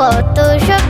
কত স্বপ্ন